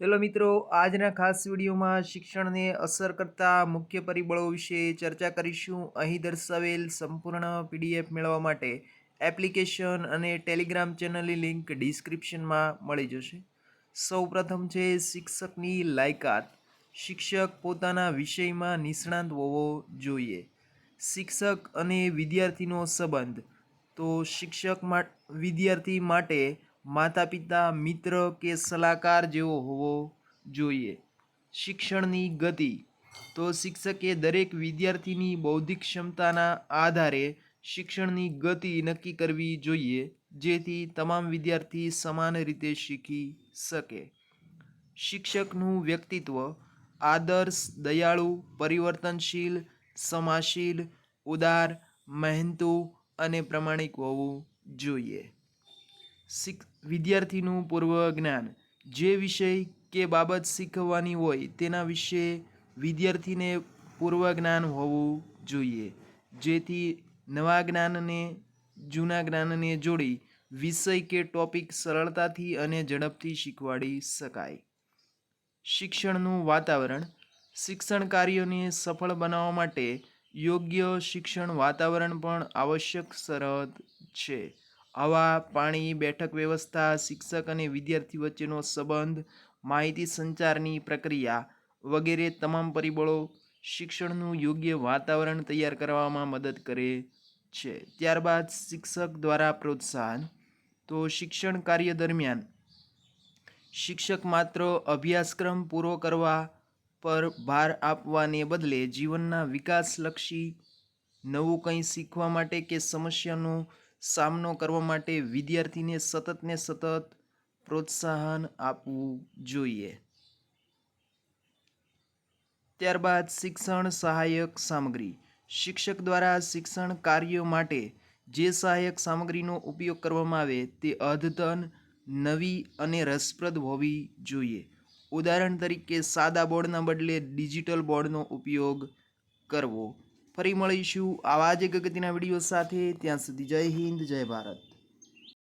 Hello મિત્રો, આજના ખાસ વિડીયોમાં શિક્ષણને અસર કરતા મુખ્ય પરિબળો વિશે ચર્ચા કરીશું. અહીં દર્શાવેલ સંપૂર્ણ પીડીએફ મેળવવા માટે એપ્લિકેશન અને ટેલિગ્રામ ચેનલની લિંક ડિસ્ક્રિપ્શનમાં મળી જશે. સૌપ્રથમ છે શિક્ષકની લાયકાત. શિક્ષક પોતાના વિષયમાં નિષ્ણાંત હોવો જોઈએ. શિક્ષક અને વિદ્યાર્થીનો સંબંધ. તો શિક્ષક વિદ્યાર્થી માટે માતા પિતા મિત્ર કે સલાહકાર જેવો હોવો જોઈએ. શિક્ષણની ગતિ. તો શિક્ષકે દરેક વિદ્યાર્થીની બૌદ્ધિક ક્ષમતાના આધારે શિક્ષણની ગતિ નક્કી કરવી જોઈએ, જેથી તમામ વિદ્યાર્થી સમાન રીતે શીખી શકે. શિક્ષકનું વ્યક્તિત્વ આદર્શ, દયાળુ, પરિવર્તનશીલ સમાશીલ ઉદાર, મહેનતુ અને પ્રમાણિક હોવું જોઈએ. વિદ્યાર્થીનું પૂર્વ જ્ઞાન. જે વિષય કે બાબત શીખવવાની હોય તેના વિશે વિદ્યાર્થીને પૂર્વ જ્ઞાન હોવું જોઈએ. જેથી નવા જ્ઞાનને, જૂના જ્ઞાનને જોડી વિષય કે ટોપિક સરળતાથી અને ઝડપથી શીખવાડી શકાય. શિક્ષણનું વાતાવરણ. શિક્ષણ કાર્યોને સફળ બનાવવા માટે યોગ્ય શિક્ષણ વાતાવરણ પણ આવશ્યક શરત છે. હવા પાણી, બેઠક વ્યવસ્થા, શિક્ષક અને વિદ્યાર્થી વચ્ચેનો સંબંધ, માહિતી સંચારની પ્રક્રિયા વગેરે તમામ પરિબળો શિક્ષણનું યોગ્ય વાતાવરણ તૈયાર કરવામાં મદદ કરે છે. ત્યારબાદ શિક્ષક દ્વારા પ્રોત્સાહન. તો શિક્ષણ કાર્ય દરમિયાન શિક્ષક માત્ર અભ્યાસક્રમ પૂરો કરવા પર ભાર આપવાને બદલે જીવનના વિકાસલક્ષી નવું કંઈ શીખવા માટે કે સમસ્યાનો સામનો કરવા માટે વિદ્યાર્થીને સતત ને સતત પ્રોત્સાહન આપવું જોઈએ. ત્યારબાદ શિક્ષણ સહાયક સામગ્રી. શિક્ષક દ્વારા શિક્ષણ કાર્યો માટે જે સહાયક સામગ્રીનો ઉપયોગ કરવામાં આવે તે અદ્યતન, નવી અને રસપ્રદ હોવી જોઈએ. ઉદાહરણ તરીકે સાદા બોર્ડના બદલે ડિજિટલ બોર્ડનો ઉપયોગ કરવો. ફરી મળીશું આવા જ ગગતિના વીડિયો સાથે. ત્યાં સુધી જય હિન્દ જય ભારત.